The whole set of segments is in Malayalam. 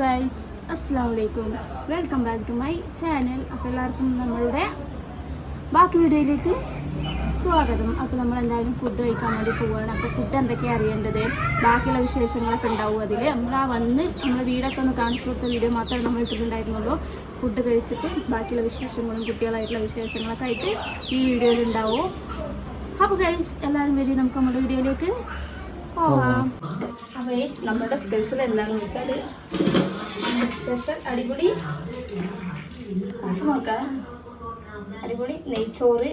ഗൈസ് അസ്സാം വലൈക്കും welcome back to my channel അപ്പോൾ എല്ലാവർക്കും നമ്മളുടെ ബാക്കി വീഡിയോയിലേക്ക് സ്വാഗതം. അപ്പോൾ നമ്മൾ എന്തായാലും ഫുഡ് കഴിക്കാൻ വേണ്ടി പോവുകയാണ്. അപ്പോൾ ഫുഡ് എന്തൊക്കെയാണ് അറിയേണ്ടത്? ബാക്കിയുള്ള വിശേഷങ്ങളൊക്കെ ഉണ്ടാവും അതിൽ. നമ്മൾ ആ വന്ന് നമ്മളെ വീടൊക്കെ ഒന്ന് കാണിച്ചു കൊടുത്ത വീഡിയോ മാത്രമേ നമ്മൾ ഇട്ടിട്ടുണ്ടായിരുന്നുള്ളൂ. ഫുഡ് കഴിച്ചിട്ട് ബാക്കിയുള്ള വിശേഷങ്ങളും കുട്ടികളായിട്ടുള്ള വിശേഷങ്ങളൊക്കെ ആയിട്ട് ഈ വീഡിയോയിൽ ഉണ്ടാവും. അപ്പോൾ ഗൈസ് എല്ലാവരും വരി നമുക്ക് നമ്മുടെ വീഡിയോയിലേക്ക് പോവാം അപ്പോൾ നമ്മുടെ സ്പെഷ്യൽ എന്താണെന്ന് വെച്ചാൽ സ്പെഷ്യൽ അടിപൊളി. നോക്കാം അടിപൊളി നെയ്ച്ചോറ്.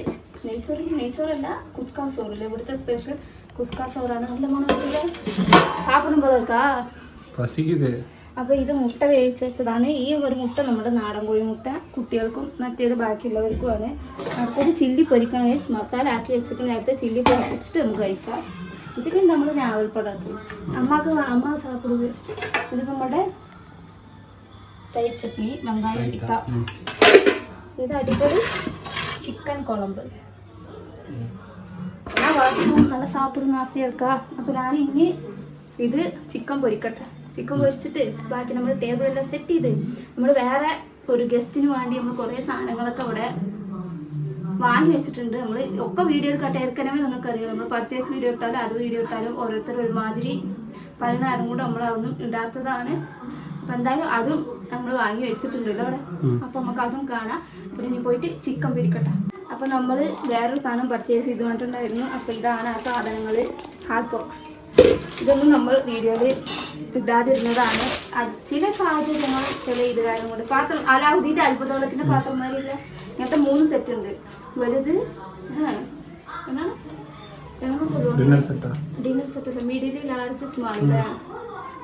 നെയ്ച്ചോറ് നെയ്ച്ചോറല്ല കുസ്കാ സോറില്ല ഇവിടുത്തെ സ്പെഷ്യൽ കുസ്കാ സോറാണ് നല്ല മണത്തിൽ സാപ്പിടുമ്പോൾ ഇരിക്കാ അപ്പോൾ ഇത് മുട്ട വേവിച്ച് വെച്ചതാണ്. ഈ ഒരു മുട്ട നമ്മുടെ നാടൻ കോഴി മുട്ട. കുട്ടികൾക്കും മറ്റേത് ബാക്കിയുള്ളവർക്കും ആണ് അടുത്തത് ചില്ലി പൊരിക്കണം. മസാല ആക്കി വെച്ചിട്ട് നേരത്തെ ചില്ലി പൊരിച്ചിട്ട് നമുക്ക് കഴിക്കാം. ഇതിലും നമ്മൾ രാവിലെ പടക്കും അമ്മയ്ക്ക് അമ്മ സാപ്പിടുന്നത് ഇത് നമ്മുടെ തൈര് ചട്നി വെങ്കായം ഇട്ട ഇത് അടിപൊളി ചിക്കൻ കുളമ്പ് നല്ല സാപ്പിടുന്ന ആസയാക്ക അപ്പോൾ ഞാൻ ഇനി ഇത് ചിക്കൻ പൊരിക്കട്ടെ. ചിക്കൻ പൊരിച്ചിട്ട് ബാക്കി നമ്മൾ ടേബിളെല്ലാം സെറ്റ് ചെയ്ത് നമ്മൾ വേറെ ഒരു ഗസ്റ്റിന് വേണ്ടി നമ്മൾ കുറേ സാധനങ്ങളൊക്കെ അവിടെ വാങ്ങി വെച്ചിട്ടുണ്ട്. നമ്മൾ ഒക്കെ വീഡിയോ എടുക്കട്ടെ? ഏർക്കനമേ നിങ്ങൾക്ക് അറിയാം നമ്മൾ പർച്ചേസ് വീഡിയോ ഇട്ടാലും അത് വീഡിയോ ഇട്ടാലും ഓരോരുത്തർ ഒരുമാതിരി പറയുന്ന ആരും കൂടെ നമ്മളതൊന്നും ഇടാത്തതാണ്. അപ്പം എന്തായാലും അതും നമ്മൾ വാങ്ങി വെച്ചിട്ടുണ്ടല്ലോ അവിടെ. അപ്പൊ നമുക്ക് അതും കാണാം. പിന്നെ പോയിട്ട് ചിക്കൻ പിരിക്കട്ടെ. അപ്പൊ നമ്മൾ വേറൊരു സാധനം പർച്ചേസ് ചെയ്തുകൊണ്ടുണ്ടായിരുന്നു അപ്പൊ ഇതാണ് ആ സാധനങ്ങൾ ഹാർഡ് ബോക്സ് ഇതൊന്നും നമ്മൾ വീഡിയോയിൽ ഇടാതിരുന്നതാണ്. ചില സാഹചര്യങ്ങൾ ചില ഇത് കാര്യം കൊണ്ട് പാത്രം അലാവുദ്ദീന്റെ പാത്രം പാത്രന്മാരില്ല ഇങ്ങനത്തെ മൂന്ന് സെറ്റ് ഉണ്ട്. വലുത് dinner set dinner set middle large small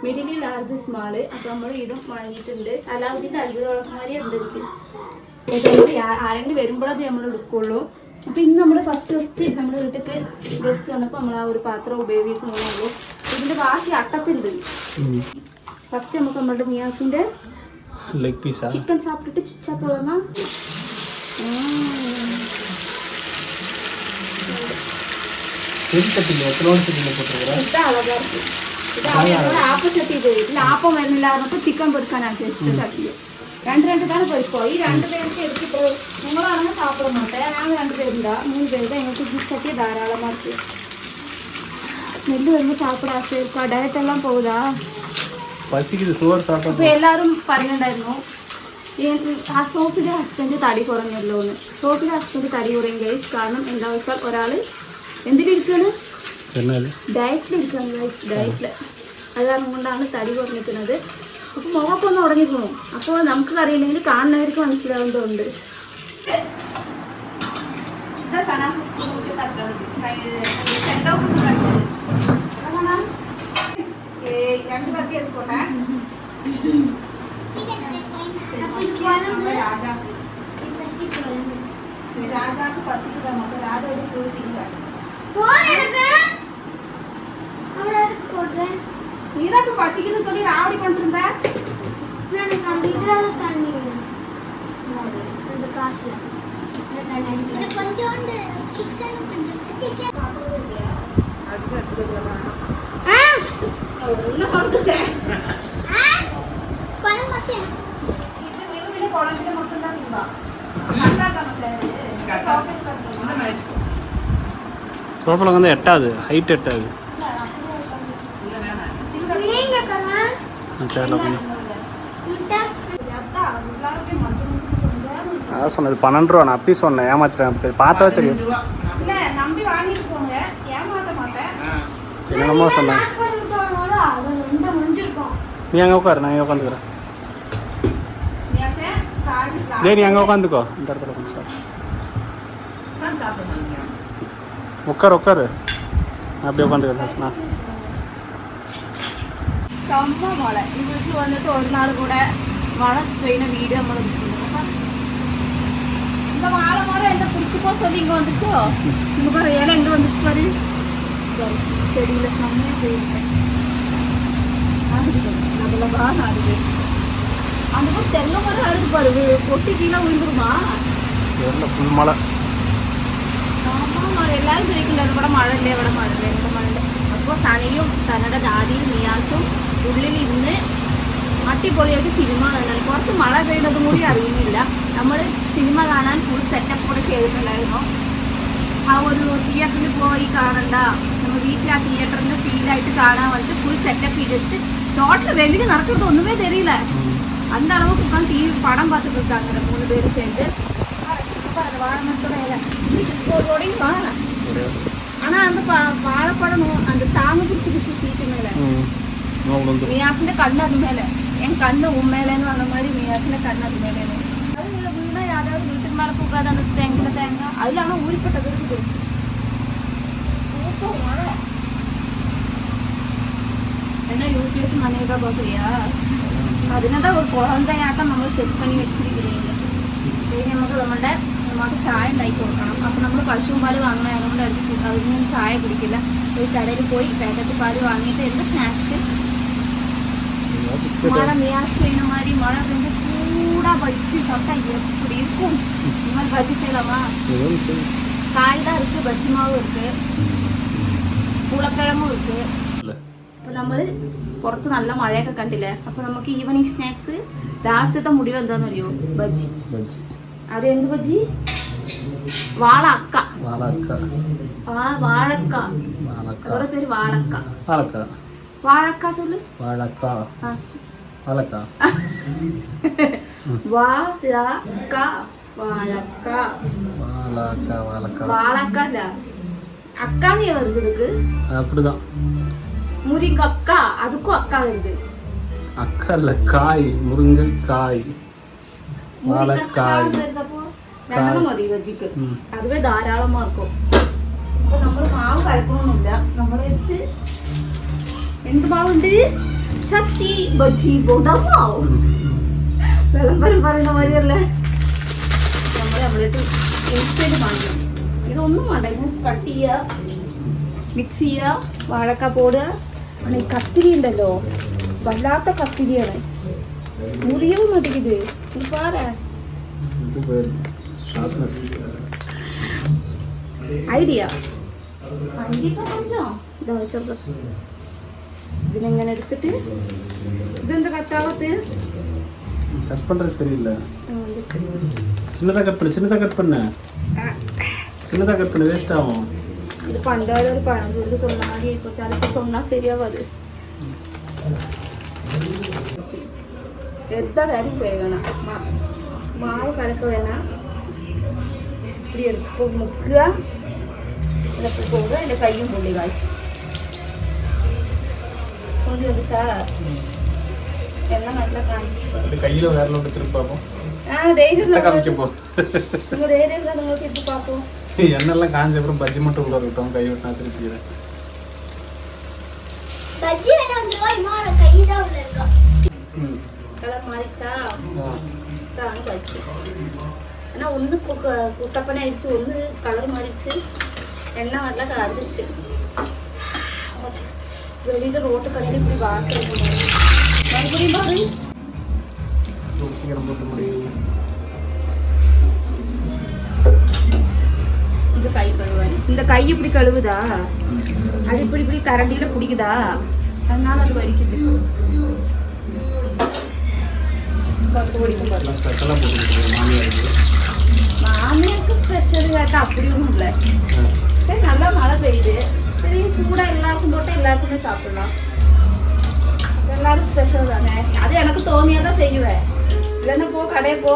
മിഡിലി large small അപ്പൊ നമ്മൾ ഇതും വാങ്ങിയിട്ടുണ്ട് അലാവുദ്ദീൻ്റെ അത്ഭുതവളക്കന്മാരെ ഉണ്ട് എനിക്ക് ഇത് നമ്മള് ആ- ആരെങ്കിലും വരുമ്പോഴത് നമ്മൾ എടുക്കുള്ളൂ അപ്പൊ ഇന്ന് നമ്മൾ ഫസ്റ്റ് ഫസ്റ്റ് നമ്മുടെ വീട്ടിലേക്ക് ഗസ്റ്റ് വന്നപ്പോൾ നമ്മൾ ആ ഒരു പാത്രം ഉപയോഗിക്കുന്നുള്ളൂ ഇതിന്റെ ബാക്കി അട്ടത്തുണ്ട് ഫസ്റ്റ് നമുക്ക് നമ്മുടെ മിയാസിന്റെ ലെഗ് പീസാ ചിക്കൻ സാപ്പിട്ടിട്ട് ചുച്ചാ പോകണ தெரிஞ்சட்டில்ல எத்தனை செட்டில் போட்டுருக்குறேன் ഇത് അളകാ ആപ്പം ചിക്കൻ രണ്ട് രണ്ട് ഈ രണ്ട് പേർക്ക് രണ്ട് മൂന്ന് ധാരാളമാക്കി സ്മെല്ല് ഡയറ്റ് എല്ലാം ഇപ്പൊ എല്ലാരും സോഫിന്റെ ഹസ്ബൻഡ് തടി കുറഞ്ഞല്ലോന്ന് സോഫിന്റെ ഹസ്ബൻഡ് തടി കുറയും കാരണം എന്താ വെച്ചാൽ ഒരാൾ എന്തിലിരിക്കുകയാണ് ഡയറ്റിലെടുക്കാം ഗൈസ് ഡയറ്റിൽ അത് കാരണം കൊണ്ടാണ് തടി കുറഞ്ഞിരിക്കുന്നത്. അപ്പോൾ മുഖമൊക്കെ ഒന്ന് ഉടഞ്ഞിരുന്നു അപ്പോൾ നമുക്ക് അറിയില്ലെങ്കിൽ കാണുന്നവർക്ക് മനസ്സിലാവേണ്ടതുണ്ട് രണ്ട് തട്ടി എടുക്കോട്ടെ രാജാക്ക്. പസിക്കുന്ന നമുക്ക് രാജ ഒരു ഫ്യൂസ് ഇല്ല நீதான் இப்ப பசிக்குது சொல்லி ராவடி பண்ணிருந்த எனக்கு அந்த இதுல தண்ணி. அந்த காசுல. கொஞ்சோண்டு கொஞ்சம் சிக்கன் ஒன்னும் மறந்துட்டேன் வந்து எட்டாது. ஹைட் எட்டாது. அதான் சொன்னது பன்னெண்டு ரூபா நான் அப்பி சொன்னேன் ஏமாத்திட்டேன் பார்த்தாவே தெரியும். என்னமோ சொன்னேன். நீ அங்கே உட்காரு நான் இங்கே உட்காந்துக்கிறேன். டேய் நீ அங்கே உட்காந்துக்கோ. இந்த இடத்துல கொஞ்சம் சார் உட்காரு உட்காரு. அப்படியே உட்காந்துக்கிறேன் நான் സംഭവം മോളെ ഈ വീട്ടിൽ വന്നിട്ട് ഒരു നാൾ കൂടെ മഴ പെയ്യുന്ന വീട് നമ്മൾ இந்த வாழை மரம் எந்த பிடிச்சிக்கோ சொல்லி இங்கே வந்துச்சோ இங்கே பாரு இலை எங்கே வந்துச்சு பாரு பாரு, செடியில செம்மையா போயிருக்கேன் லபலபா ஆடுது அந்த மாதிரி தென்னை மரம் ஆடுது பாரு வி- பொட்டி கீழே விழுந்துருமா தெரியல ஃபுல் மழை ആമാ മഴ എല്ലാവരും ചോദിക്കുന്നുണ്ട് ഇവിടെ മഴ ഇല്ലേ ഇവിടെ മഴ ഇല്ലേ ഇവിടെ മഴ ഇല്ലേ അപ്പോൾ സനയും സനയുടെ ദാദിയും നിയാസും ഉള്ളിലിരുന്ന് അടിപൊളിയായിട്ട് സിനിമ കാണാൻ പുറത്ത് മഴ പെയ്യുന്നതും കൂടി അറിയുന്നില്ല നമ്മൾ സിനിമ കാണാൻ ഫുൾ സെറ്റപ്പ് കൂടെ ചെയ്തിട്ടുണ്ടായിരുന്നു ആ ഒരു തിയേറ്ററിൽ പോയി കാണണ്ട നമ്മൾ വീട്ടിൽ ആ തിയേറ്ററിന്റെ ഫീലായിട്ട് കാണാൻ വേണ്ടിട്ട് ഫുൾ സെറ്റപ്പ് ചെയ്തിട്ട് ടോട്ടൽ വെളിയിൽ നടക്കുന്നത് ഒന്നുമേ தெரியல அந்த அளவுக்கு உட்காந்து டிவி படம் பார்த்துட்டு இருக்காங்க மூணு பேரும் சேர்ந்து வாழைமரத்தோட இலை ரோடையும் காணலாம் ஆனா அந்த ப- வாழைப்பழம் நோ- அந்த தாங்க பிடிச்சி பிடிச்சி சீட்டு மேல നോക്കുന്നുണ്ട് മിയാസിന്റെ കണ്ണ് അത് മേലെ എൻ കണ്ണ് ഉമ്മേലെന്ന് പറഞ്ഞ മാതിരി മിയാസിന്റെ കണ്ണ് അത് മേലേന്ന് അത് വീണ വീണ യാതൊരു വീട്ടിൽ മേലെ പോകാതെ அந்த തേങ്ങ തേങ്ങ അതിലാണ് ഊരിപ്പെട്ടത് இருக்குது சூப்பர் மழை என்ன யூபிஎஸ் நனைவுதா பார்க்குறியா അതിനതാ ഒരു കുഴന്തയാട്ടം നമ്മൾ സെറ്റ് പണി വെച്ചിരിക്കുന്നത് ഇനി നമുക്ക് നമ്മുടെ നമുക്ക് ചായ ഉണ്ടാക്കി കൊടുക്കണം അപ്പോൾ നമ്മൾ പശുവും പാൽ വാങ്ങുന്നത് അതുകൊണ്ട് അതിൽ അതിൽ ചായ കുടിക്കില്ല ഒരു കടയിൽ പോയി പാക്കറ്റ് പാല് വാങ്ങിയിട്ട് എന്ത് സ്നാക്സ് மழை மேய்ச்சின மாதிரி மழை பெஞ்சு சூடாக பஜ்ஜி சாப்பிட்டா எப்படி இருக்கும் இந்த மாதிரி பஜ்ஜி செய்யலாமா காய் தான் இருக்குது பஜ்ஜி மாவு இருக்குது ഉളക്കിഴങ്ങും അപ്പൊ നമ്മള് പുറത്ത് നല്ല മഴയൊക്കെ കണ്ടില്ലേ അപ്പൊ നമുക്ക് ഈവനിങ് സ്നാക്സ് ലാസ്റ്റത്തെ മുടിവ് എന്താണെന്നറിയോ ബജ്ജി ബജ്ജി అదేందు బజ్జి వాళ్ళ అక్క వాళ్ళ అక్క వాడక్క వాళ్ళ పేరు వాడక్క వాళ్ళక్క వాడక్క సొల్లు వాడక్క వాళ్ళక్క వాళ్ళక్క వాళ్ళక్క వాళ్ళక్క వాళ్ళక్క వాళ్ళக்கா அக்கான்னு வருது இருக்கு அப்படிதான் முருங்கக்கா அதுக்கும் அக்கா வருது அக்கா இல்ல காய் முருங்கைக்காய் വാഴക്കായ് രണ്ടെണ്ണം മതി വെജിക്ക്. അതുവേ ധാരാളം മാർക്കും. അപ്പൊ നമ്മൾ മാവ് കഴിക്കണമൊന്നുമില്ല നമ്മുടെ അടുത്ത് എന്ത് മാവുണ്ട്? ശക്തി ബജി ബോട്ടമാവ് വിളംബരം പറയുന്ന മാതിരിയല്ലേ? നമ്മൾ നമ്മളടുത്ത് ഇൻസ്റ്റന്റ് വാങ്ങിക്കും. ഇതൊന്നും വേണ്ട. ഇത് കട്ട് ചെയ്യുക മിക്സ് ചെയ്യുക വാഴക്ക പോടുക ഈ കത്തിരി ഉണ്ടല്ലോ. വല്ലാത്ത കത്തിരിയാണ്. മുറിയവും മടിക്കുന്നത് ഇത് പാറ இது பேர் ஷார்ப்னஸ் ഐഡിയ ഐഡിയ കൊഞ്ചോ ഇതാ വെച്ചത് ഇതിനെങ്ങനെ എടുത്തിട്ട് ഇതെന്താ കത്താകത്ത് கட் பண்றது சரியில்லை சின்னதா கட் பண்ணு சின்னதா கட் பண்ணு சின்னதா கட் பண்ணு வேஸ்ட் ஆகும் இது பண்டால ஒரு பழம் சொல்லி சொன்ன மாதிரி இப்போ சிலப்போ சொன்னா சரியாவாது எந்த வேலையும் செய்ய வேணாம். மா மாவு கலக்க வேணாம் இப்படி எடுத்து முக்கியா? இதில் போய் போடுறோம் இல்லை கையும் போடி காய்ச்சி கொஞ்சம் பிசா எல்லாம் நல்லா காய்ச்சி கையில் வேற ஒன்று திருப்பாப்போம் ஆ தைரியம் காமிக்கப்போம் உங்கள் தைரியம் உங்களுக்கு இப்போ பார்ப்போம் எண்ணெல்லாம் காஞ்ச அப்புறம் பஜ்ஜி மட்டும் உள்ள இருக்கட்டும். கை விட்டா திருப்பிடுறேன் பஜ்ஜி வேணா கை தான் உள்ள இருக்கோம் కలర్ మారిచ్చా దానికి వచ్చి ஆனா ஒன்று குட்டப்பனே ஆயிடுச்சு ஒன்று கலர் மாறிடுச்சு எண்ணெய் வரல அரைஞ்சிருச்சு வெளியில் ரோட்டு கடையில் இப்படி வாசல் மறுபடியும் பாரு. சீக்கிரம் போட்டு முடியும் இந்த கை கழுவாரு இந்த கை இப்படி கழுவுதா? அது இப்படி இப்படி கரண்டியில் பிடிக்குதா அதனால அது வலிக்குது. മാമിയൊക്കെ സ്പെഷ്യൽ കേട്ട അപ്പടിയൊന്നുമില്ല. നല്ല മഴ പെയ്ത് ചെറിയ ചൂട എല്ലാവർക്കും തൊട്ട് എല്ലാവർക്കും സാപ്പിടണം. എല്ലാവരും സ്പെഷ്യൽ തന്നെ അത് എനക്ക് തോന്നിയതാ ചെയ്യുവേ. ഇല്ലെന്നാ പോ കടയിൽ പോ.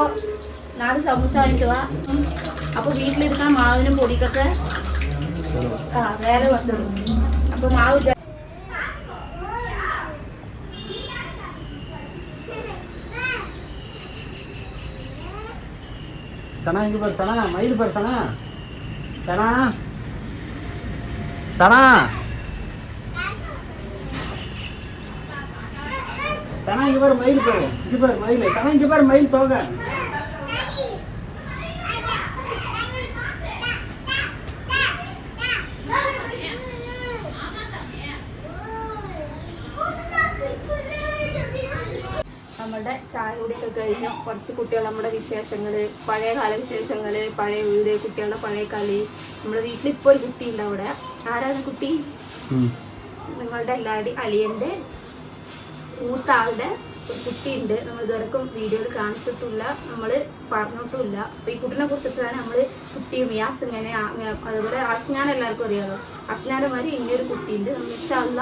നാല് സമൂസ വാങ്ങിട്ട് വാ. അപ്പൊ വീട്ടിലിരുന്ന മാവിനും പൊടിക്കൊക്കെ ആ വേറെ വന്നിടും അപ്പൊ മാവ് சனா இங்க பாரு சனா மயில் பாரு சனா. சனா. சனா. சனா இங்க பாரு மயில் பாரு இங்க பாரு மயில். சனா இங்க பாரு மயில் தோக നമ്മുടെ ചായ കുടിയൊക്കെ കഴിഞ്ഞു കുറച്ച് കുട്ടികൾ നമ്മുടെ വിശേഷങ്ങൾ പഴയ കാല വിശേഷങ്ങൾ പഴയ വീട് കുട്ടികളുടെ പഴയ കളി നമ്മുടെ വീട്ടിൽ ഇപ്പോൾ ഒരു കുട്ടി ഉണ്ട് അവിടെ. ആരാണ് കുട്ടി? നിങ്ങളുടെ എല്ലാവരുടെയും അളിയന്റെ മൂത്ത ആളുടെ ഒരു കുട്ടിയുണ്ട് നമ്മൾ ഇതുവരെക്കും വീഡിയോയിൽ കാണിച്ചിട്ടില്ല നമ്മൾ പറഞ്ഞിട്ടുമില്ല അപ്പൊ ഈ കുട്ടിനെ കുറിച്ചിട്ടാണ് നമ്മൾ കുട്ടി മിയാസ് ഇങ്ങനെ അതുപോലെ അസ്നാൻ എല്ലാവർക്കും അറിയാമോ അസ്നാനെ മാതിരി ഇനിയൊരു കുട്ടിയുണ്ട് നമ്മൾ ഇഷ്ടമല്ല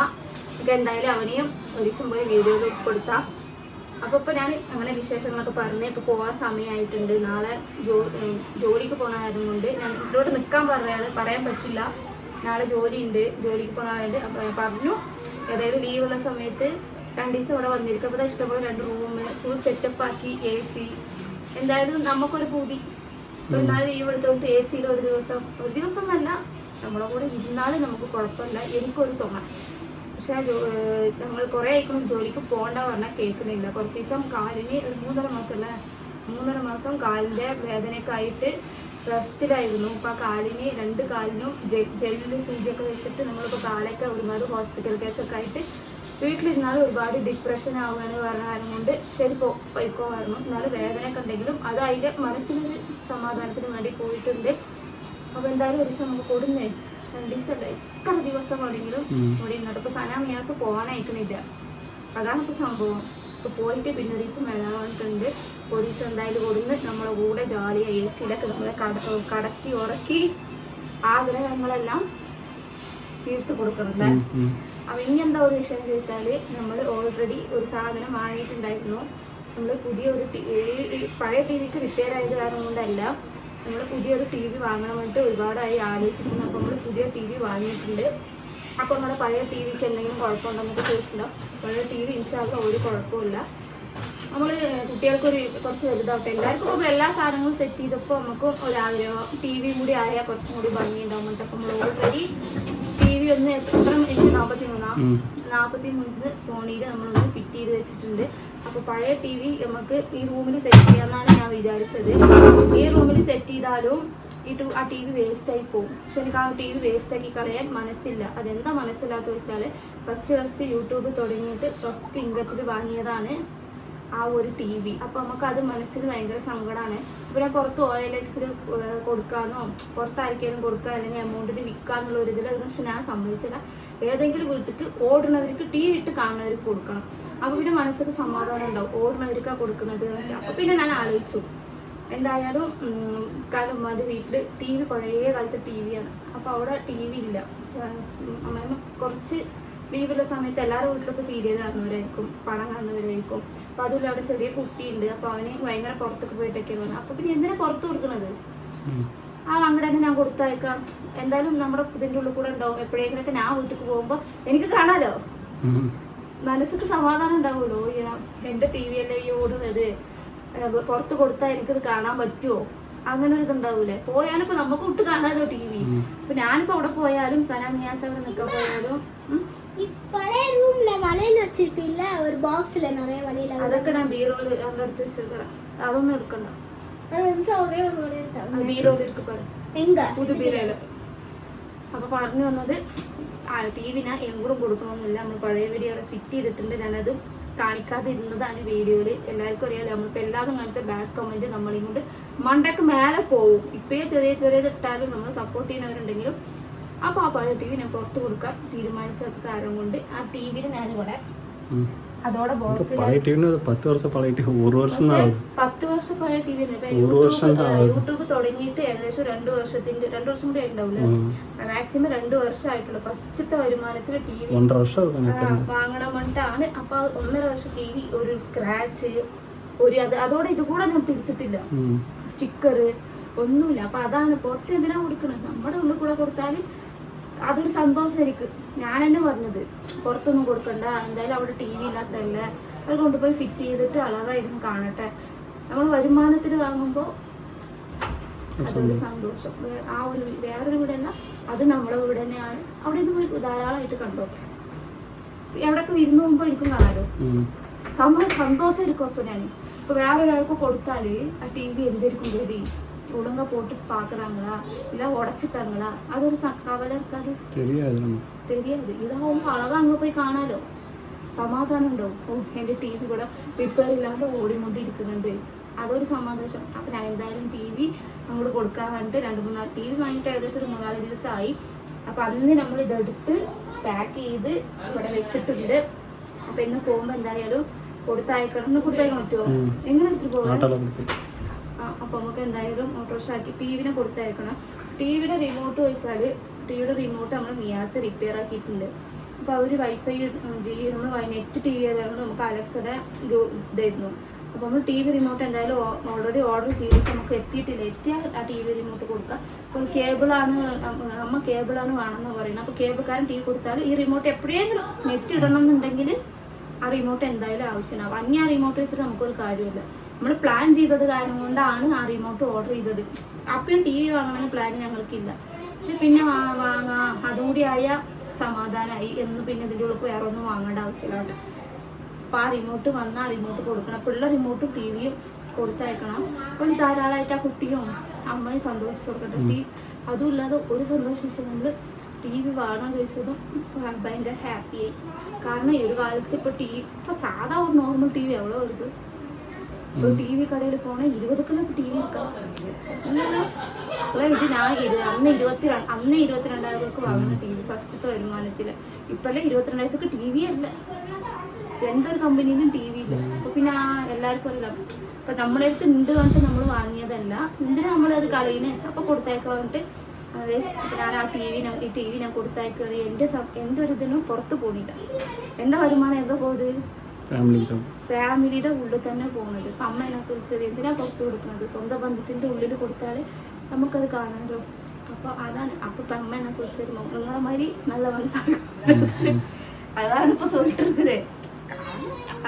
നമുക്ക് എന്തായാലും അവനെയും ഒരു ദിവസം പോയി വീഡിയോയിൽ ഉൾപ്പെടുത്താം. അപ്പൊ ഇപ്പൊ ഞാൻ അങ്ങനെ വിശേഷങ്ങളൊക്കെ പറഞ്ഞ് ഇപ്പൊ പോവാൻ സമയമായിട്ടുണ്ട് നാളെ ജോലിക്ക് കാര്യം കൊണ്ട് ഞാൻ ഇവിടെ നിൽക്കാൻ പറഞ്ഞാണ് പറയാൻ പറ്റില്ല. നാളെ ജോലി ഉണ്ട് ജോലിക്ക് ആളുണ്ട്. അപ്പൊ ഞാൻ പറഞ്ഞു ഏതായാലും ലീവുള്ള സമയത്ത് രണ്ട് ദിവസം ഇവിടെ വന്നിരിക്കും. അപ്പോൾ ഇഷ്ടപ്പെടും രണ്ട് റൂം ഫുൾ സെറ്റപ്പ് ആക്കി എ സി എന്തായാലും നമുക്കൊരു പൂതി. ഒരു ലീവ് എടുത്തോണ്ട് എ സിയിൽ ഒരു ദിവസം. ഒരു ദിവസം എന്നല്ല നമ്മളെ കൂടെ ഇരുന്നാലും നമുക്ക് കുഴപ്പമില്ല. എനിക്കൊരു തുണ. പക്ഷെ നമ്മൾ കുറേ ആയിക്കണം ജോലിക്ക് പോകണ്ട പറഞ്ഞാൽ കേൾക്കുന്നില്ല കുറച്ച് ദിവസം കാലിന് ഒരു മൂന്നര മാസം അല്ലേ മൂന്നര മാസം കാലിന്റെ വേദനയൊക്കെ റെസ്റ്റിലായിരുന്നു. ഇപ്പം ആ കാലിന് രണ്ട് കാലിനും ജെ ജെല്ലിൽ സൂചിയൊക്കെ വെച്ചിട്ട് നമ്മളിപ്പോൾ കാലൊക്കെ ഒരുപാട് ഹോസ്പിറ്റൽ കേസൊക്കെ ആയിട്ട് വീട്ടിലിരുന്നാലും ഒരുപാട് ഡിപ്രഷൻ ആവുകയാണ് പറഞ്ഞ കാര്യം കൊണ്ട് ശരി പോ പോയിക്കോ പറഞ്ഞു. എന്നാലും വേദനയൊക്കെ ഉണ്ടെങ്കിലും അത് അതിന്റെ മനസ്സിനൊരു സമാധാനത്തിന് വേണ്ടി പോയിട്ടുണ്ട്. അപ്പോൾ എന്തായാലും ഒരു ദിവസം നമുക്ക് കൊടുന്നേ. രണ്ട് ദിവസമല്ല എത്ര ദിവസം വേണമെങ്കിലും ഉം. ഇവിടെ ഇങ്ങോട്ട് ഇപ്പൊ സനാമിയാസ് പോകാനയക്കണില്ല അതാണ് ഇപ്പൊ സംഭവം. ഇപ്പൊ പോയിട്ട് പിന്നെ ഒരു ദിവസം വരാൻ പറഞ്ഞിട്ടുണ്ട് പോലീസ് എന്തായാലും കൊടുന്ന് നമ്മളെ കൂടെ ജാലിയ എ സിയിലൊക്കെ നമ്മളെ കടത്തി ഉറക്കി ആഗ്രഹങ്ങളെല്ലാം തീർത്തു കൊടുക്കുന്നുണ്ട്. അപ്പൊ ഇനി എന്താ ഒരു വിഷയം ചോദിച്ചാൽ നമ്മൾ ഓൾറെഡി ഒരു സാധനം വാങ്ങിയിട്ടുണ്ടായിരുന്നു. നമ്മൾ പുതിയ ഒരു പഴയ ടി വിക്ക് റിപ്പയർ ആയത് കാരണം കൊണ്ടല്ല. നമ്മൾ പുതിയൊരു ടി വി വാങ്ങണമെന്നിട്ട് ഒരുപാടായി ആലോചിക്കുന്നു അപ്പോൾ നമ്മൾ പുതിയ ടി വി വാങ്ങിയിട്ടുണ്ട്. അപ്പോൾ നമ്മുടെ പഴയ ടി വിക്ക് എന്തെങ്കിലും കുഴപ്പമുണ്ടെന്നൊക്കെ ചോദിച്ചിട്ടുണ്ടോ. പഴയ ടി വി ഇൻഷാല്ല ഒരു കുഴപ്പമില്ല നമ്മൾ കുട്ടികൾക്കൊരു കുറച്ച് വലുതാവട്ടെ. എല്ലാവർക്കും ഇപ്പോൾ എല്ലാ സാധനങ്ങളും സെറ്റ് ചെയ്തപ്പോൾ നമുക്ക് ഒരാഗ്രഹം. ടി വി കൂടി ആയാൽ കുറച്ചും കൂടി ഭംഗി ഉണ്ടാവും എന്നിട്ട് അപ്പോൾ നമ്മൾ ഓൾറെഡി ഒന്ന് എത്ര ഇഞ്ച് നാൽപ്പത്തി മൂന്നാ. നാൽപ്പത്തി മൂന്ന് സോണിയിൽ നമ്മളൊന്ന് ഫിറ്റ് ചെയ്ത് വെച്ചിട്ടുണ്ട്. അപ്പോൾ പഴയ ടി വി നമുക്ക് ഈ റൂമിൽ സെറ്റ് ചെയ്യാമെന്നാണ് ഞാൻ വിചാരിച്ചത്. ഈ റൂമിൽ സെറ്റ് ചെയ്താലും ഈ ടു ആ ടി വി വേസ്റ്റ് ആയി പോകും. പക്ഷെ എനിക്ക് ആ ടി വി വേസ്റ്റ് ആക്കി കളയാൻ മനസ്സില്ല. അതെന്താ മനസ്സില്ലാത്ത വെച്ചാൽ ഫസ്റ്റ് ഫസ്റ്റ് യൂട്യൂബ് തുടങ്ങിയിട്ട് ഫസ്റ്റ് ഇൻകത്തിൽ വാങ്ങിയതാണ്. ആ ഒരു ടി വി അപ്പോൾ നമുക്ക് അത് മനസ്സിൽ ഭയങ്കര സങ്കടമാണ് പിന്നെ പുറത്ത് ഒ എൽ എക്സിൽ കൊടുക്കാനോ പുറത്തായിരിക്കാനും കൊടുക്കുക അല്ലെങ്കിൽ എമൗണ്ടിൽ വിൽക്കാന്നുള്ള ഒരു ഇതിൽ അതൊന്നും പക്ഷെ ഞാൻ സമ്മതിച്ചില്ല. ഏതെങ്കിലും വീട്ടിക്ക് ഓടുന്നവർക്ക് ടി വി ഇട്ട് കാണുന്നവർക്ക് കൊടുക്കണം. അപ്പോൾ പിന്നെ മനസ്സിൽ സമാധാനം ഉണ്ടാവും. ഓടുന്നവർക്കാണ് കൊടുക്കുന്നത് അപ്പോൾ പിന്നെ ഞാൻ ആലോചിച്ചു. എന്തായാലും ഉമ്മാന്റെ വീട്ടിൽ ടി വി പഴയ കാലത്തെ ടി വിയാണ് അപ്പോൾ അവിടെ ടി വി ഇല്ല. അമ്മ കുറച്ച് ലീവുള്ള സമയത്ത് എല്ലാവരും വീട്ടിലും ഇപ്പോൾ സീരിയൽ കാണുന്നവരായിരിക്കും പണം കാണുന്നവരായിരിക്കും. അപ്പോൾ അതുമില്ല അവിടെ ചെറിയ കുട്ടിയുണ്ട്. അപ്പോൾ അവന് ഭയങ്കര പുറത്തൊക്കെ പോയിട്ടൊക്കെയാണ് പറഞ്ഞത്. അപ്പോൾ പിന്നെ എന്തിനാ പുറത്ത് കൊടുക്കുന്നത് ഉം. ആ അങ്ങനെ തന്നെ ഞാൻ കൊടുത്തയക്കാം. എന്തായാലും നമ്മുടെ ഇതിന്റെ ഉള്ളിൽ കൂടെ ഉണ്ടാവും എപ്പോഴെങ്കിലൊക്കെ ഞാൻ വീട്ടിൽ പോകുമ്പോൾ എനിക്ക് കാണാലോ. മനസ്സിക്ക് സമാധാനം ഉണ്ടാവുമല്ലോ? എന്റെ ടി വി അല്ലേ ഈ ഓടുന്നത്? പുറത്ത് കൊടുത്താൽ എനിക്കത് കാണാൻ പറ്റുമോ അങ്ങനെ ഒരു ഇതുണ്ടാവൂലേ? പോയാലും ഇപ്പൊ നമുക്ക് വിട്ട് കാണാലോ ടി വി അപ്പൊ ഇപ്പൊ ഞാനിപ്പോ അവിടെ പോയാലും സനാമിയാസ് അവിടെ നിൽക്കാൻ പോയാലും பழைய ரூம்ல வளையல் வச்சிருப்பீல்ல ஒரு பாக்ஸ்ல நிறைய வளையல் അതൊക്കെ நான் பீரோல அங்க எடுத்து வச்சிருக்கிறேன் എടുക്കണ്ട. அது வந்து ஒரே ஒரு வளையல் தான் பீரோல இருக்கு பாரு எங்க പുതു ബീരോയിൽ അപ്പൊ പറഞ്ഞു വന്നത് ടി വിന് എങ്ങോട്ടും നമ്മൾ പഴയ വീഡിയോ ഫിറ്റ് ചെയ്തിട്ടുണ്ട്. ഞാനത് കാണിക്കാതിരുന്നതാണ് വീഡിയോയിൽ എല്ലാവർക്കും അറിയാലോ നമ്മളിപ്പോ എല്ലാതും കാണിച്ച ബാഡ് കമന്റ് നമ്മളിങ്ങോട്ട് മണ്ടക്ക് മേലെ പോവും. ഇപ്പേ ചെറിയ ചെറിയ ഇട്ടാലും നമ്മൾ സപ്പോർട്ട് ചെയ്യുന്നവരുണ്ടെങ്കിലും അപ്പോൾ ആ പഴയ ടി വി ഞാൻ പുറത്ത് കൊടുക്കാൻ തീരുമാനിച്ചത് കാരണം കൊണ്ട് ആ ടി വിയിൽ ഞാനിവിടെ. അതോടെ പത്ത് വർഷം പഴയ ടി വി യൂട്യൂബ് തുടങ്ങിയിട്ട് ഏകദേശം രണ്ട് വർഷത്തിന്റെ രണ്ട് വർഷം കൂടി ഉണ്ടാവില്ല. മാക്സിമം രണ്ട് വർഷമായിട്ടുള്ള. ഫസ്റ്റത്തെ വരുമാനത്തിൽ ടി വി. വാങ്ങണം പറഞ്ഞിട്ടാണ് അപ്പൊ ഒന്നര വർഷം ടി വി ഒരു സ്ക്രാച്ച് ഒരു അത് അതോടെ ഇത് കൂടെ ഞാൻ പിരിച്ചിട്ടില്ല. സ്റ്റിക്കർ ഒന്നുമില്ല. അപ്പൊ അതാണ് പുറത്ത് എന്തിനാ കൊടുക്കണത്? നമ്മുടെ ഉള്ളിൽ കൂടെ കൊടുത്താൽ അതൊരു സന്തോഷം എനിക്ക് ഞാൻ തന്നെ പറഞ്ഞത് പുറത്തൊന്നും കൊടുക്കണ്ട എന്തായാലും അവിടെ ടി വി ഇല്ലാത്തതല്ലേ. അത് കൊണ്ടുപോയി ഫിറ്റ് ചെയ്തിട്ട് അളവായിരുന്നു കാണട്ടെ. നമ്മൾ വരുമാനത്തിന് വാങ്ങുമ്പോൾ അതൊരു സന്തോഷം. ആ ഒരു വേറൊരു വീട് അല്ല അത് നമ്മളെ വീട് തന്നെയാണ് അവിടെ നിന്ന് ധാരാളമായിട്ട് കണ്ടോ? എവിടെയൊക്കെ വിരുന്ന് പോകുമ്പോൾ എനിക്കും കാണാലോ? സമയം സന്തോഷമായിരിക്കും അപ്പൊ ഞാൻ ഇപ്പൊ വേറൊരാൾക്ക് കൊടുത്താൽ ആ ടി വി എന്തായിരിക്കും ഗതി ஒழுங்கா போட்டு பார்க்குறாங்களா இல்லை உடச்சிட்டாங்களா அது ஒரு ச- கவலை இருக்காது தெரியாது நமக்கு தெரியாது இதாகும் அழகா அங்கே போய் കാണാലോ സമാധാനം ഉണ്ടാവും ഓ എൻ്റെ ടി വി കൂടെ റിപ്പയർ ഇല്ലാണ്ട് ഓടിക്കൊണ്ടിരിക്കുന്നുണ്ട് അതൊരു സമാധാനം അപ്പം ഞാൻ എന്തായാലും ടി വി അങ്ങോട്ട് കൊടുക്കാൻ വേണ്ടിയിട്ട് രണ്ട് മൂന്നാല് ടി വി വാങ്ങിയിട്ട് ഏകദേശം ഒരു മൂന്നാല് ദിവസമായി അപ്പം അന്ന് നമ്മൾ ഇതെടുത്ത് പാക്ക് ചെയ്ത് ഇവിടെ വെച്ചിട്ടുണ്ട് അപ്പം ഇന്ന് പോകുമ്പോൾ എന്തായാലും കൊടുത്തയക്കണം ഒന്ന് കൊടുത്തയക്കാൻ പറ്റുമോ ഉം. എങ്ങനെ എടുത്തിട്ട് പോകാം ഓട്ടോలో കൊടുത്ത് ആ, അപ്പൊ നമുക്ക് എന്തായാലും ഓട്ടോറിക്ഷ ആക്കി ടി വിനെ കൊടുത്തയക്കണം ടി വിയുടെ റിമോട്ട് ചോദിച്ചാൽ ടി വിയുടെ റിമോട്ട് നമ്മൾ മിയാസ് റിപ്പയർ ആക്കിയിട്ടുണ്ട് അപ്പോൾ അവർ വൈഫൈ ജി നമ്മൾ നെറ്റ് ടി വി ആയതുകൊണ്ട് നമുക്ക് അലക്സയുടെ ഇത് ഇതായിരുന്നു. അപ്പോൾ നമ്മൾ ടി വി റിമോട്ട് എന്തായാലും ഓൾറെഡി ഓർഡർ ചെയ്തിട്ട് നമുക്ക് എത്തിയിട്ടില്ല. എത്തിയാൽ ആ ടി വി റിമോട്ട് കൊടുക്കാം. അപ്പോൾ കേബിളാണ് അമ്മ കേബിളാണ് വേണമെന്ന് പറയുന്നത്. അപ്പോൾ കേബിൾക്കാരൻ ടി വി കൊടുത്താൽ ഈ റിമോട്ട് എപ്പോഴെങ്കിലും നെറ്റ് ഇടണം എന്നുണ്ടെങ്കിൽ ആ റിമോട്ട് എന്തായാലും ആവശ്യമാവും അന്യ ആ റിമോട്ട് വെച്ചിട്ട് നമുക്കൊരു കാര്യമില്ല നമ്മൾ പ്ലാൻ ചെയ്തത് കാരണം കൊണ്ടാണ് ആ റിമോട്ട് ഓർഡർ ചെയ്തത്. അപ്പം ടി വി വാങ്ങണമെന്ന് പ്ലാൻ ഞങ്ങൾക്കില്ല. പക്ഷെ പിന്നെ വാങ്ങാ അതും കൂടി ആയ സമാധാനമായി എന്ന് പിന്നെ ഇതിന്റെ ഉള്ളിൽ വേറെ ഒന്നും വാങ്ങേണ്ട അവസ്ഥയിലാണ് അപ്പം ആ റിമോട്ട് വന്ന് ആ റിമോട്ട് കൊടുക്കണം. പിള്ള റിമോട്ടും ടി വിയും കൊടുത്തയക്കണം. അപ്പോൾ ധാരാളമായിട്ട് ആ കുട്ടിയും അമ്മയും സന്തോഷത്തോടെ ടി അതും ഇല്ലാതെ ഒരു സന്തോഷം നമ്മൾ ടി വി വേണോ ചോദിച്ചതും ഭയങ്കര ഹാപ്പിയായി കാരണം ഈ ഒരു കാലത്ത് ഇപ്പോൾ ടി വി ഇപ്പോൾ സാധാ ഒരു നോർമൽ ടി വി എവിടെ വരുത് ഒരു വി കടയിൽ പോണ ഇരുപതൊക്കെ ടി വി എടുക്കാം ഇത്. ഞാൻ അന്ന് ഇരുപത്തി അന്ന് ഇരുപത്തിരണ്ടായിരം രൂപക്ക് വാങ്ങുന്ന ടി വി ഫസ്റ്റത്തെ വരുമാനത്തിൽ ഇപ്പല്ലേ ഇരുപത്തിരണ്ടായിരത്തേക്ക് ടി വി അല്ല. എന്തൊരു കമ്പനിയിലും ടി വി ഇല്ല. അപ്പൊ പിന്നെ എല്ലാവർക്കും അറിയാം അപ്പൊ നമ്മുടെ അടുത്ത് ഉണ്ട് പറഞ്ഞിട്ട് നമ്മൾ വാങ്ങിയതല്ല. എന്തിനാ നമ്മളത് കളയുന്നത് അപ്പൊ കൊടുത്തേക്കാൻ പറഞ്ഞിട്ട് ഞാൻ ആ ടി വി ഈ ടി വി ഞാൻ കൊടുത്തേക്കറി എന്റെ എന്റെ ഒരു ഇതിനും പുറത്ത് പോണില്ല. എന്റെ വരുമാനം? എന്താ ഫാമിലിക്ക് ഫാമിലിയുടെ ഉള്ളിൽ. തന്നെ പോകുന്നത്. അപ്പം അമ്മ എന്നെ ചോദിച്ചത്? എന്തിനാ പുറത്ത് കൊടുക്കുന്നത്? സ്വന്തം ബന്ധത്തിന്റെ ഉള്ളിൽ കൊടുത്താൽ നമുക്കത് കാണാമല്ലോ അപ്പോൾ അതാണ്. അപ്പോൾ ഇപ്പം അമ്മ എന്നെ ചോദിച്ചത്? നിങ്ങളെ മാതിരി നല്ല മനസ്സാണ്. അതാണ് ഇപ്പോൾ ചൊല്ലിട്ടിരിക്കുന്നത്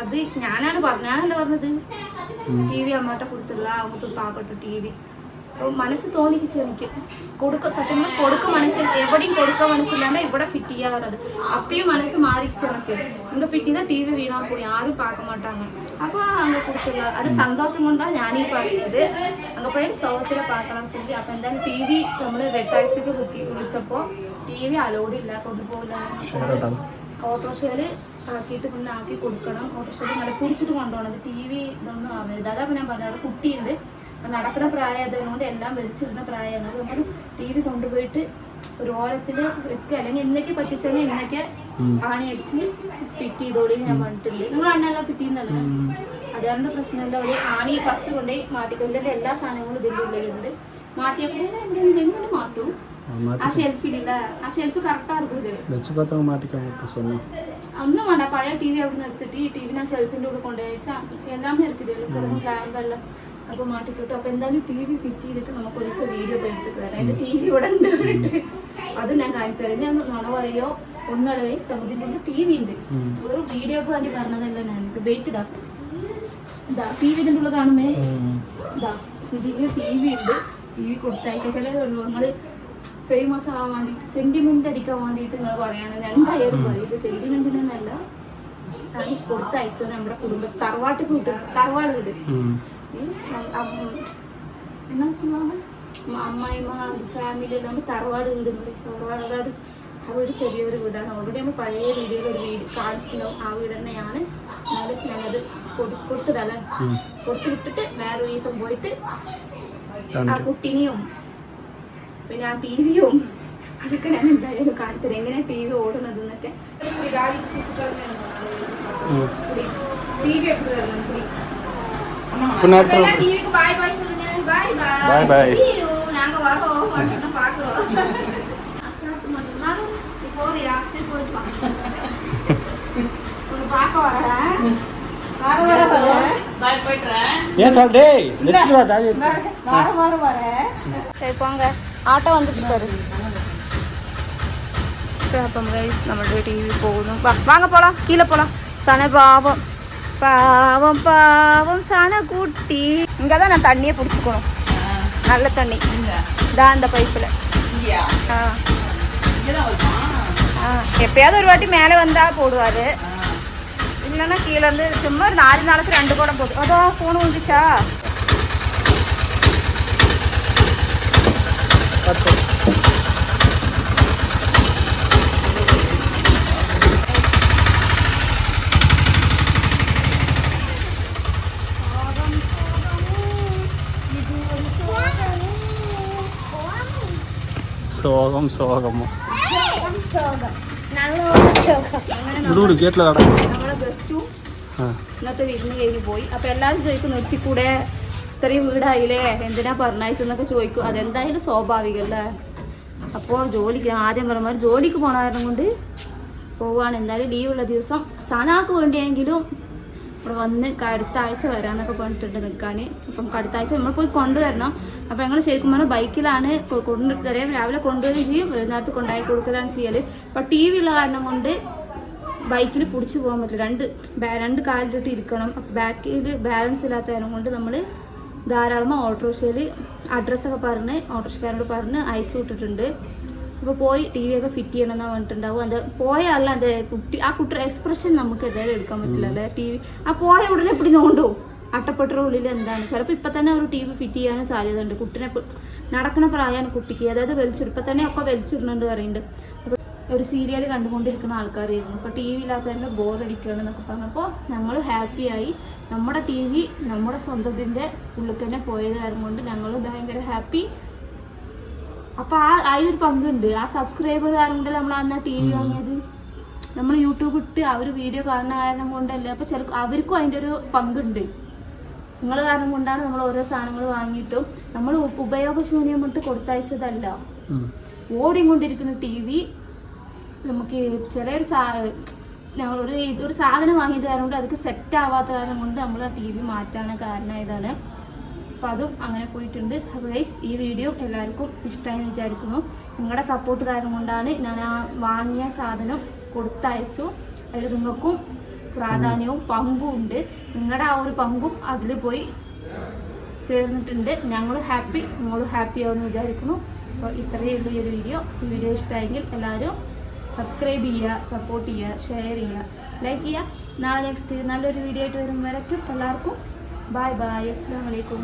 അത് ഞാനാണ് പറഞ്ഞാണല്ലോ പറഞ്ഞത്? ടി വി അമ്മാട്ടെ കൊടുത്തില്ല നമുക്ക് പാക്കട്ടു ടി വി. അപ്പോൾ മനസ്സ് തോന്നിക്കിച്ച് എനിക്ക് കൊടുക്ക സത്യം പറഞ്ഞാൽ കൊടുക്ക മനസ്സിൽ എവിടെയും കൊടുക്ക മനസ്സില്ലാണ്ട് ഇവിടെ ഫിറ്റ് ചെയ്യാറുള്ളത് அப்பயும் மனசு மாறிடுச்சு எனக்கு இங்க ஃபிட் தான் டிவி வீணா போய் யாரும் பார்க்க மாட்டாங்க அப்போ அங்க கொடுத்துடலாம் அது சந்தோஷம் கொண்டா ஞானி പറയുന്നത് அங்க போய் സൗത്തിൽ பார்க்கலாம் சொல்லி அப்போ എന്തായാലും ടി വി നമ്മൾ വെട്ടാക്സിക്ക് ബുക്കി വിളിച്ചപ്പോൾ ടി വി അലോഡ് ഇല്ല കൊണ്ടുപോകില്ല ഷെയർ ഓട്ടോറിക്ഷയിൽ ആക്കിയിട്ട് പിന്നെ ആക്കി കൊടുക്കണം ഓട്ടോറിക്ഷയിൽ നല്ല പിടിച്ചിട്ട് കൊണ്ടുപോകണം ടി വി ഇതൊന്നും ആവരുത് അതാ ഞാൻ പറഞ്ഞത് അവിടെ കുട്ടിയുണ്ട് നടക്കുന്ന പ്രായമായതുകൊണ്ട് എല്ലാം വലിച്ചിടുന്ന പ്രായമാണ് അതുകൊണ്ട് ടി വി കൊണ്ടുപോയിട്ട് ഒരു ഓരത്തിൽ വെക്കുക അല്ലെങ്കിൽ എന്നൊക്കെ പറ്റിച്ചാൽ എന്നൊക്കെ ആണി അടിച്ച് ഫിറ്റ് ചെയ്തോളി ഞാൻ പറഞ്ഞിട്ടുണ്ട് നിങ്ങൾ അണ്ണെല്ലാം ഫിറ്റ് ചെയ്യുന്നല്ലേ അതുകൊണ്ട് പ്രശ്നമില്ല ഒരു ആണി ഫസ്റ്റ് കൊണ്ടുപോയി മാറ്റിക്കൊല്ലിൻ്റെ എല്ലാ സാധനങ്ങളും ഇതിൻ്റെ ഉള്ളിലുണ്ട് മാറ്റിയപ്പോൾ എങ്ങനെ മാറ്റും ആ ഷെൽഫിലില്ല ആ ഷെൽഫ് കറക്റ്റാ இருக்கும் ഇത് வச்சு பார்த்தவங்க மாட்டிக்காம சொன்னோம் ഒന്നും വേണ്ട പഴയ ടി വി അവിടെ നിന്ന് എടുത്തിട്ട് ഈ ടി വി ഞാൻ ഷെൽഫിൻ്റെ ഉള്ളിൽ കൊണ്ടുപോയി എല്ലാമേ இருக்குது എളുപ്പം ലാമ്പ് എല്ലാം അപ്പോൾ മാറ്റിക്കിട്ടു. അപ്പോൾ എന്തായാലും ടി വി ഫിറ്റ് ചെയ്തിട്ട് നമുക്ക് ഒരു ദിവസം വീഡിയോ ഒക്കെ എടുത്തിട്ട് കയറാം എന്റെ ടി വി ഇവിടെ ഉണ്ട് പറഞ്ഞിട്ട്. അത് ഞാൻ കാണിച്ചു തരാം. ഞാൻ നുണ പറയോ? ഒന്നര വയസ്സ് ഇതിന്റെ ഉള്ളിൽ ടി വി ഉണ്ട്. ഒരു വീഡിയോക്ക് വേണ്ടി പറഞ്ഞതല്ല ഞാൻ? ഇത് വെയിറ്റ് ഇതാ. ഇതാ ടി വി ഇതിന്റെ ഉള്ളിൽ കാണുമേ? ഇതാ ഇതിൽ ടി വി ഉണ്ട്. ടി വി കൊടുത്തയക്കൽ നമ്മൾ ഫേമസ് ആവാൻ വേണ്ടിയിട്ട് സെന്റിമെന്റ് അടിക്കാൻ വേണ്ടിയിട്ട് നിങ്ങൾ പറയണത് എന്തായാലും പറയും ഇത് സെന്റിമെന്റിനൊന്നല്ല അത് കൊടുത്തയക്കുക നമ്മുടെ കുടുംബ തറവാട്ട് കൂട്ടും. തറവാട് വീട്. മീൻസ് എന്നാ சொல்லுவாங்க അമ്മായിമ്മ ഫാമിലി എല്ലാം തറവാട് വീട് എന്ന് പറയും തറവാട് ആ വീട് ചെറിയൊരു വീടാണ് ഓൾറെഡി നമ്മൾ പഴയ വീഡിയോയിൽ ഒരു വീട് കാണിച്ചിട്ടുണ്ടാവും ആ വീട് തന്നെയാണ് എന്നാലും ഞാനത് കൊടു കൊടുത്തിടല്ലേ കൊടുത്തു വിട്ടിട്ട് വേറെ ദിവസം പോയിട്ട് ആ കുട്ടിനെയും പിന്നെ ആ ടി വിയും അതൊക്കെ ഞാൻ എന്തായാലും കാണിച്ചത് എങ്ങനെയാ ടി വി ഓടുന്നത് എന്നൊക്കെ ടി വി എപ്പോഴും கொஞ்ச நேரத்தில் பாய் பாய் ஏன் சார் டேய் நெக்ஸ்ட் வா தாஜி சரி போங்க. ஆட்டோ வந்துச்சு பாரு. சரி அப்போ கைஸ் டிவி போகணும் வாங்க போகலாம் கீழே போகலாம் சன பாவம் பாவம் பாவம் சன குட்டி இங்கே தான் நான் தண்ணியை பிடிச்சிக்கணும். நல்ல தண்ணி. தான் அந்த பைப்பில். ஆ. ஆ. எப்பயாவது ஒரு வாட்டி மேலே வந்தால் போடுவார். இல்லைன்னா கீழே இருந்து சும்மா ஒரு நாலு நாளுக்கு ரெண்டு குடம் போட்டு அதோ ஃபோன் வந்துச்சா സോകം സോകം ഇവിടെ കേട്ടില്ല കട. ഇന്നത്തെ വിരുന്ന് കഴിഞ്ഞ് പോയി. അപ്പൊ എല്ലാവരും ചോദിക്കും നിർത്തിക്കൂടെ ഇത്രയും വീടായില്ലേ? എന്തിനാ പറഞ്ഞയച്ചെന്നൊക്കെ ചോദിക്കും. അതെന്തായാലും സ്വാഭാവികല്ലേ? അപ്പോൾ ജോലിക്ക് ആദ്യം പറഞ്ഞ ജോലിക്ക് പോണായിരുന്നു കൊണ്ട് പോവാണ്. എന്തായാലും ലീവുള്ള ദിവസം. സനാക്ക് വേണ്ടിയെങ്കിലും ഇവിടെ വന്ന് അടുത്ത ആഴ്ച വരാന്നൊക്കെ പറഞ്ഞിട്ടുണ്ട് നിൽക്കാൻ. അപ്പം അടുത്ത ആഴ്ച നമ്മൾ പോയി കൊണ്ടുവരണം. അപ്പോൾ ഞങ്ങൾ ശരിക്കും പറഞ്ഞാൽ ബൈക്കിലാണ് കൊണ്ട് വരെയും രാവിലെ കൊണ്ടുവരികയും ചെയ്യും വൈകുന്നേരത്ത് കൊണ്ടായി കൊടുക്കലാണ് ചെയ്യൽ അപ്പം ടി വി ഉള്ള കാരണം കൊണ്ട് ബൈക്കിൽ പിടിച്ചു പോകാൻ പറ്റില്ല. രണ്ട് രണ്ട് കാലിലിട്ട് ഇരിക്കണം. ബാക്കിൽ ബാലൻസ് ഇല്ലാത്ത കാരണം കൊണ്ട് നമ്മൾ ധാരാളം ഓട്ടോറിക്ഷയിൽ അഡ്രസ്സൊക്കെ പറഞ്ഞ് ഓട്ടോറിക്ഷക്കാരോട് പറഞ്ഞ് അയച്ചു വിട്ടിട്ടുണ്ട്. അപ്പോൾ പോയി ടി വി ഒക്കെ ഫിറ്റ് ചെയ്യണമെന്നാണ് പറഞ്ഞിട്ടുണ്ടാവും. അത് പോയ അല്ല അത് കുട്ടി ആ കുട്ടിയുടെ എക്സ്പ്രഷൻ നമുക്ക് എന്തായാലും എടുക്കാൻ പറ്റില്ല അല്ലേ? ടി വി ആ പോയ ഉടനെ എപ്പിടി നോണ്ടോ? അട്ടപ്പെട്ട ഉള്ളിൽ എന്താണ്? ചിലപ്പോൾ ഇപ്പം തന്നെ ഒരു ടി വി ഫിറ്റ് ചെയ്യാനും സാധ്യതയുണ്ട്. കുട്ടിനെ നടക്കണ പ്രായമാണ് കുട്ടിക്ക്. അതായത് വലിച്ചിടും. ഇപ്പം തന്നെ ഒക്കെ വലിച്ചിടുന്നുണ്ട് പറയുന്നുണ്ട്. ഒരു സീരിയൽ കണ്ടുകൊണ്ടിരിക്കുന്ന ആൾക്കാരായിരുന്നു. അപ്പോൾ ടി വി ഇല്ലാത്തതിന്റെ എന്നൊക്കെ പറഞ്ഞപ്പോൾ ഞങ്ങൾ ഹാപ്പിയായി നമ്മുടെ ടി വി നമ്മുടെ സ്വന്തത്തിന്റെ ഉള്ളിൽ തന്നെ പോയത് കാരണം കൊണ്ട് ഞങ്ങൾ ഭയങ്കര ഹാപ്പി അപ്പോൾ ആ അതിലൊരു പങ്കുണ്ട്. ആ സബ്സ്ക്രൈബർ കാരണം കൊണ്ടല്ലേ നമ്മൾ അന്ന് ടി വി വാങ്ങിയത്? നമ്മൾ യൂട്യൂബ് ഇട്ട് അവർ വീഡിയോ കാണുന്ന കാരണം കൊണ്ടല്ലേ. അപ്പൊ ചില അവർക്കും അതിന്റെ ഒരു പങ്കുണ്ട്. നിങ്ങൾ കാരണം കൊണ്ടാണ് നമ്മൾ ഓരോ സാധനങ്ങൾ വാങ്ങിയിട്ടും നമ്മൾ ഉ- ഉപയോഗശൂന്യം കൊണ്ട് കൊടുത്തയച്ചതല്ല. ഓടിക്കൊണ്ടിരിക്കുന്ന ടി വി നമുക്ക് ചിലൊരു സാ ഞങ്ങളൊരു ഒരു ഒരു സാധനം വാങ്ങിയത് കാരണം കൊണ്ട് അതൊക്കെ സെറ്റ് ആവാത്ത കാരണം കൊണ്ട് നമ്മൾ ആ ടി വി മാറ്റാൻ കാരണമായതാണ്. അപ്പോൾ അതും അങ്ങനെ പോയിട്ടുണ്ട്. അപ്പോൾ ഗൈസ് ഈ വീഡിയോ എല്ലാവർക്കും ഇഷ്ടമായി വിചാരിക്കുന്നു. നിങ്ങളുടെ സപ്പോർട്ട് കാരണം കൊണ്ടാണ് ഞാൻ ആ വാങ്ങിയ സാധനം കൊടുത്തയച്ചു. അതിൽ നിങ്ങൾക്കും പ്രാധാന്യവും പങ്കും ഉണ്ട്. നിങ്ങളുടെ ആ ഒരു പങ്കും അതിൽ പോയി ചേർന്നിട്ടുണ്ട്. ഞങ്ങൾ ഹാപ്പി നിങ്ങളും ഹാപ്പി ആവുമെന്ന് വിചാരിക്കുന്നു. അപ്പോൾ ഇത്രയേ ഉള്ളൂ ഈ ഒരു വീഡിയോ. ഈ വീഡിയോ ഇഷ്ടമായെങ്കിൽ എല്ലാവരും സബ്സ്ക്രൈബ് ചെയ്യുക സപ്പോർട്ട് ചെയ്യുക ഷെയർ ചെയ്യുക ലൈക്ക് ചെയ്യുക. നാളെ നെക്സ്റ്റ് നല്ലൊരു വീഡിയോ ആയിട്ട് വരുമ്പോഴേക്കും എല്ലാവർക്കും ബൈ ബൈ അസ്സാം വലൈക്കും